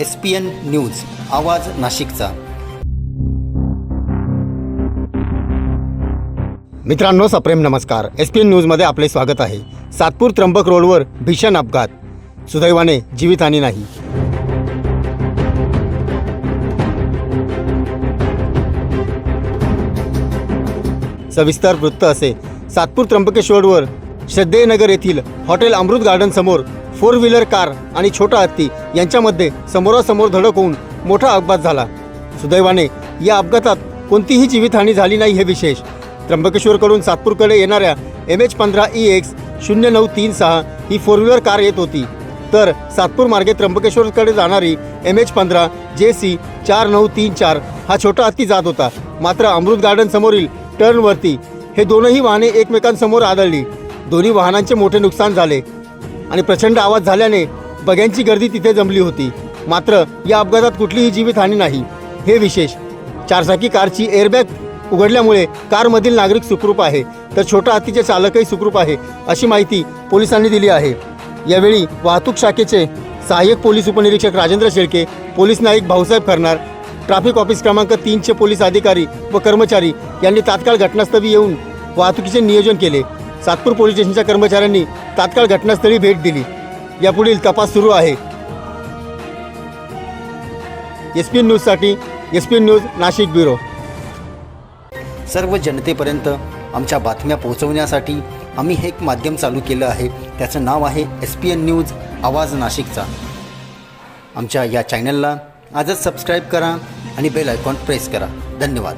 S P N news आवाज नाशिकचा. मित्रांनो सप्रेम नमस्कार. एस पी एन न्यूजमध्ये आपले स्वागत आहे. सातपूर त्र्यंबक रोडवर भीषण अपघात. सुदैवाने जीवितहानी नाही. सविस्तर वृत्त असे. सातपूर त्र्यंबकेश्वरवर श्रद्धेयनगर येथील हॉटेल अमृत गार्डन समोर फोर व्हीलर कार आणि छोटा हत्ती यांच्यामध्ये समोरासमोर धडक होऊन मोठा अपघात झाला. सुदैवाने या अपघातात कोणतीही जीवितहानी झाली नाही हे विशेष. त्र्यंबकेश्वरकडून सातपूरकडे येणाऱ्या एम एच पंधरा ई एक्स शून्य नऊ तीन सहा ही फोर व्हीलर कार येत होती. तर सातपूर मार्गे त्र्यंबकेश्वरकडे जाणारी एम एच पंधरा जे सी चार नऊ तीन चार हा छोटा हत्ती जात होता. मात्र अमृत गार्डन समोरील टर्नवरती हे दोनही वाहने एकमेकांसमोर आदळली. दोन्ही वाहनांचे मोठे नुकसान झाले. आणि प्रचंड आवाज झाल्याने बघ्यांची गर्दी तिथे जमली होती. मात्र या अपघातात कुठलीही जीवितहानी नाही. हे विशेष. चारचाकी कारची एअरबॅग उघडल्यामुळे कारमधील नागरिक सुखरूप आहे. तर छोटा हत्तीचे चालकही सुखरूप आहे अशी माहिती पोलिसांनी दिली आहे. यावेळी वाहतूक शाखेचे सहाय्यक पोलीस उपनिरीक्षक राजेंद्र शेळके पोलीस नाईक भाऊसाहेब करणार ट्रॅफिक ऑफिस क्रमांक तीनचे पोलीस अधिकारी व कर्मचारी यांनी तात्काळ घटनास्थळी येऊन वाहतुकीचे नियोजन केले. सातपूर पोलीस स्टेशनच्या कर्मचाऱ्यांनी तात्काळ घटनास्थळी भेट दिली. यापुढील तपास सुरू आहे. एस पी न्यूजसाठी S P news Nashik bureau. सर्व जनतेपर्यंत आमच्या बातम्या पोहोचवण्यासाठी आम्ही हे एक माध्यम चालू केलं आहे. त्याचं नाव आहे एस पी एन न्यूज आवाज नाशिकचा. आमच्या या चॅनलला आजच सबस्क्राईब करा आणि बेल आयकॉन प्रेस करा. धन्यवाद.